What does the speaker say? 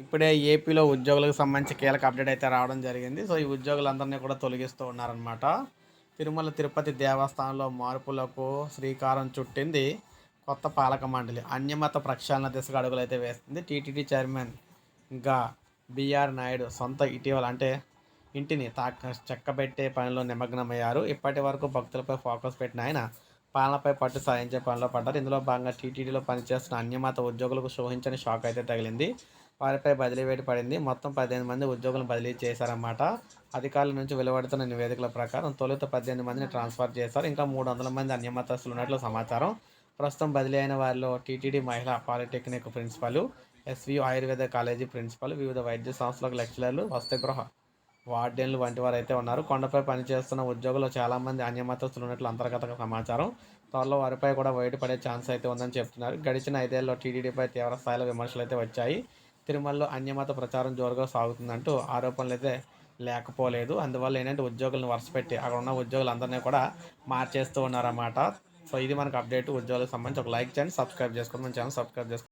ఇప్పుడే ఏపీలో ఉద్యోగులకు సంబంధించి కీలక అప్డేట్ అయితే రావడం జరిగింది. సో ఈ ఉద్యోగులందరినీ కూడా తొలగిస్తూ ఉన్నారనమాట తిరుమల తిరుపతి దేవస్థానంలో మార్పులకు శ్రీకారం చుట్టింది కొత్త పాలక మండలి. అన్యమత ప్రక్షాళన దిశగా అడుగులైతే వేస్తుంది. టీటీడీ చైర్మన్ ఇంకా బిఆర్ నాయుడు సొంత ఇటీవల అంటే ఇంటిని తాక చెక్కబెట్టే పనిలో నిమగ్నమయ్యారు. ఇప్పటి వరకు భక్తులపై ఫోకస్ పెట్టిన ఆయన పాలనపై పట్టు సాధించే పనిలో పడ్డారు. ఇందులో భాగంగా టీటీడీలో పనిచేస్తున్న అన్యమత ఉద్యోగులకు శోహించని షాక్ అయితే తగిలింది. వారిపై బదిలీ వేటు పడింది. మొత్తం పదిహేను మంది ఉద్యోగులను బదిలీ చేశారన్నమాట. అధికారుల నుంచి వెలువడుతున్న నివేదికల ప్రకారం తొలుత పద్దెనిమిది మందిని ట్రాన్స్ఫర్ చేశారు. ఇంకా మూడు వందల మంది అన్యమతస్తులు ఉన్నట్లు సమాచారం. ప్రస్తుతం బదిలీ అయిన వారిలో టీటీడీ మహిళా polytechnic principal SV Ayurveda college principal వివిధ వైద్య సంస్థలకు లెక్చరర్లు వసతిగృహ వార్డెన్లు వంటి వారు అయితే ఉన్నారు. కొండపై పనిచేస్తున్న ఉద్యోగులు చాలామంది అన్యమతస్తులు ఉన్నట్లు అంతర్గత సమాచారం. త్వరలో వారిపై కూడా బయటపడే ఛాన్స్ అయితే ఉందని చెప్తున్నారు. గడిచిన ఐదేళ్ళలో టీడీడీపై తీవ్ర స్థాయిలో విమర్శలు అయితే వచ్చాయి. తిరుమలలో అన్యమత ప్రచారం జోరుగా సాగుతుందంటూ ఆరోపణలు అయితే లేకపోలేదు. అందువల్ల ఏంటంటే ఉద్యోగులను వరుసపెట్టి అక్కడ ఉన్న ఉద్యోగులందరినీ కూడా మార్చేస్తూ ఉన్నారన్నమాట. సో ఇది మనకు అప్డేట్ ఉద్యోగులకు సంబంధించి. ఒక లైక్ చేయండి సబ్స్క్రైబ్ చేసుకోండి. మన ఛానల్ సబ్స్క్రైబ్ చేసుకోండి.